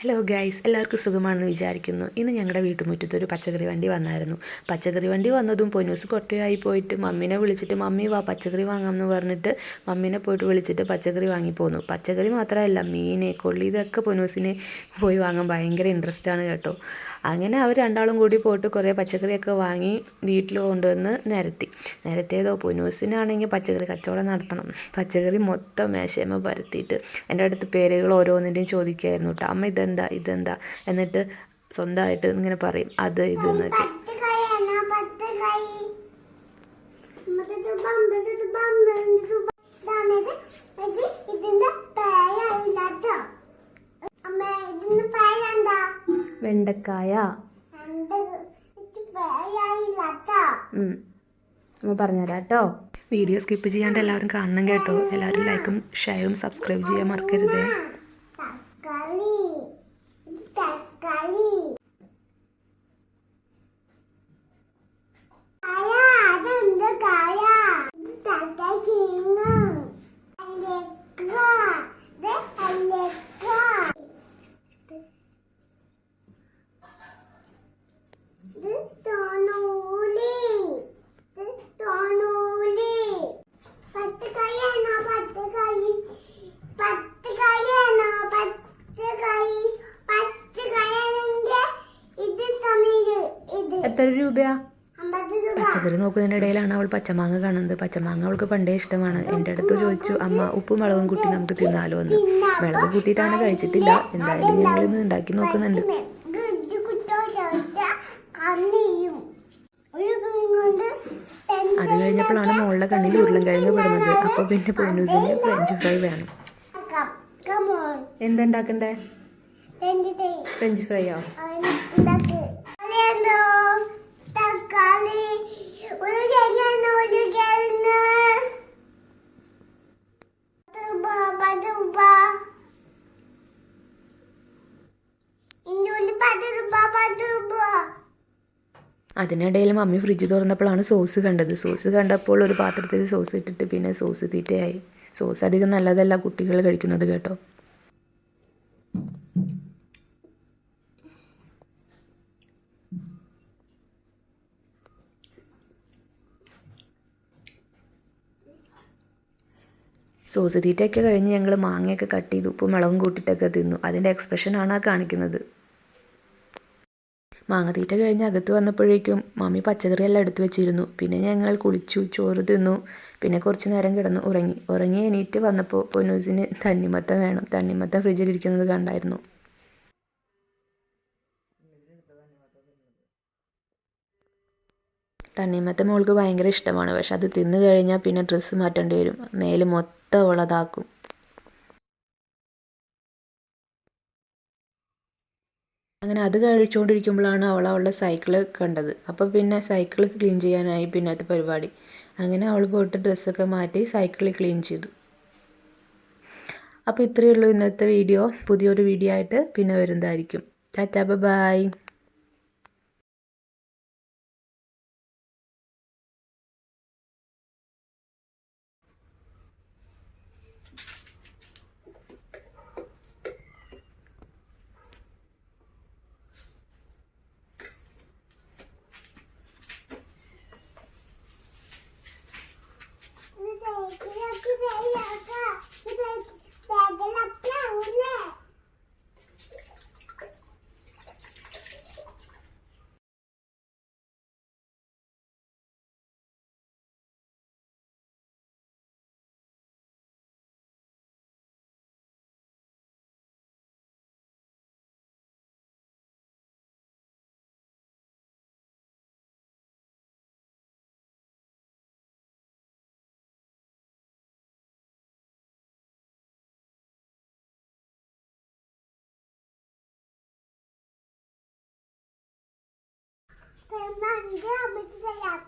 Hello guys എല്ലാവർക്കും സുഖമാണെന്ന് വിചാരിക്കുന്നു. ഇന്ന് ഞങ്ങളുടെ വീട്ടുമുറ്റത്ത് ഒരു പച്ചക്കറി വണ്ടി വന്നായിരുന്നു. പച്ചക്കറി വണ്ടി വന്നതും പൊന്നൂസ് കൊട്ടയായി പോയിട്ട് മമ്മീനെ വിളിച്ചിട്ട് മമ്മി വാ പച്ചക്കറി വാങ്ങാമെന്ന് പറഞ്ഞിട്ട് മമ്മീനെ പോയിട്ട് വിളിച്ചിട്ട് പച്ചക്കറി വാങ്ങി പോന്നു. പച്ചക്കറി മാത്രമല്ല മീൻ കൊള്ളി ഇതൊക്കെ പൊന്നൂസിനെ പോയി വാങ്ങാൻ ഭയങ്കര ഇൻട്രസ്റ്റ് ആണ് കേട്ടോ. അങ്ങനെ അവർ രണ്ടാളും കൂടി പോയിട്ട് കുറേ പച്ചക്കറിയൊക്കെ വാങ്ങി വീട്ടിൽ കൊണ്ടുവന്ന് നിരത്തി. നിരത്തിയതോ പുനൂസിനാണെങ്കിൽ പച്ചക്കറി കച്ചവടം നടത്തണം. പച്ചക്കറി മൊത്തം മേശയമ്മ പരത്തിയിട്ട് എന്റെ അടുത്ത് പേരുകൾ ഓരോന്നിന്റെയും ചോദിക്കുമായിരുന്നു കേട്ടോ അമ്മ ഇതെന്താ ഇതെന്താ? എന്നിട്ട് സ്വന്തമായിട്ട് ഇങ്ങനെ പറയും അത് ഇത് എന്നൊക്കെ. ബമ്പത് വെണ്ടക്കായ. അമ്മ പറഞ്ഞുതരാം കേട്ടോ. വീഡിയോ സ്കിപ്പ് ചെയ്യാണ്ട് എല്ലാവരും കാണണം കേട്ടോ. എല്ലാവരും ലൈക്കും ഷെയറും സബ്സ്ക്രൈബ് ചെയ്യാൻ മറക്കരുത്. തക്കാളി. തക്കാളി. എത്ര രൂപയാ? പച്ചക്കറി നോക്കുന്നതിന്റെ ഇടയിലാണ് അവൾ പച്ചമാങ്ങ കാണുന്നത്. പച്ചമാങ്ങ അവൾക്ക് പണ്ടേ ഇഷ്ടമാണ്. എന്റെ അടുത്ത് ചോദിച്ചു അമ്മ ഉപ്പും മുളകും കൂട്ടി നമുക്ക് തിന്നാലോ? എന്ന്. മുളക് കൂട്ടിയിട്ടാണ് കഴിച്ചിട്ടില്ല. എന്തായാലും ഞങ്ങൾ ഇന്ന് ഉണ്ടാക്കി നോക്കുന്നുണ്ട്. അത് കഴിഞ്ഞപ്പോഴാണ് മോളുടെ കണ്ണിൽ ഉരുളൻ കിഴങ്ങ് പെടുന്നത്. അപ്പോൾ പിന്നെ പൊന്നൂസിന് ഫ്രഞ്ച് ഫ്രൈ വേണം. എന്തുണ്ടാക്കണ്ടേ? ഫ്രഞ്ച് ഫ്രൈയോ? അതിനിടയിൽ മമ്മി ഫ്രിഡ്ജ് തുറന്നപ്പോഴാണ് സോസ് കണ്ടത്. സോസ് കണ്ടപ്പോൾ ഒരു പാത്രത്തിൽ സോസ് ഇട്ടിട്ട് പിന്നെ സോസ് തീറ്റയായി. സോസ് അധികം നല്ലതല്ല കുട്ടികൾ കഴിക്കുന്നത് കേട്ടോ. സോസ് തീറ്റയൊക്കെ കഴിഞ്ഞ് ഞങ്ങൾ മാങ്ങയൊക്കെ കട്ട് ചെയ്ത് ഉപ്പും മുളകും കൂട്ടിയിട്ടൊക്കെ തിന്നു. അതിന്റെ എക്സ്പ്രഷനാണ് ആ കാണിക്കുന്നത്. മാങ്ങ തീറ്റ കഴിഞ്ഞ് അകത്ത് വന്നപ്പോഴേക്കും മമ്മി പച്ചക്കറിയെല്ലാം എടുത്തു വെച്ചിരുന്നു. പിന്നെ ഞങ്ങൾ കുളിച്ചു ചോറ് തിന്നു പിന്നെ കുറച്ച് നേരം കിടന്ന് ഉറങ്ങി. ഉറങ്ങി എണീറ്റ് വന്നപ്പോൾ പൊന്നൂസിന് തണ്ണിമത്തം വേണം. തണ്ണിമത്തം ഫ്രിഡ്ജിലിരിക്കുന്നത് കണ്ടായിരുന്നു. തണ്ണിമത്തം മോൾക്ക് ഭയങ്കര ഇഷ്ടമാണ്. പക്ഷെ അത് തിന്നു കഴിഞ്ഞാൽ പിന്നെ ഡ്രസ്സ് മാറ്റേണ്ടി വരും. മേൽ മൊത്തം ഉള്ളതാക്കും അങ്ങനെ അത് കഴിച്ചുകൊണ്ടിരിക്കുമ്പോഴാണ് അവൾ അവളുടെ സൈക്കിൾ കണ്ടത്. അപ്പോൾ പിന്നെ സൈക്കിൾ ക്ലീൻ ചെയ്യാനായി പിന്നത്തെ പരിപാടി. അങ്ങനെ അവൾ പോയിട്ട് ഡ്രസ്സൊക്കെ മാറ്റി സൈക്കിൾ ക്ലീൻ ചെയ്തു. അപ്പോൾ ഇത്രയേ ഉള്ളൂ ഇന്നത്തെ വീഡിയോ പുതിയൊരു വീഡിയോ ആയിട്ട് പിന്നെ വരുന്നതായിരിക്കും. Tata bye amca amca yap.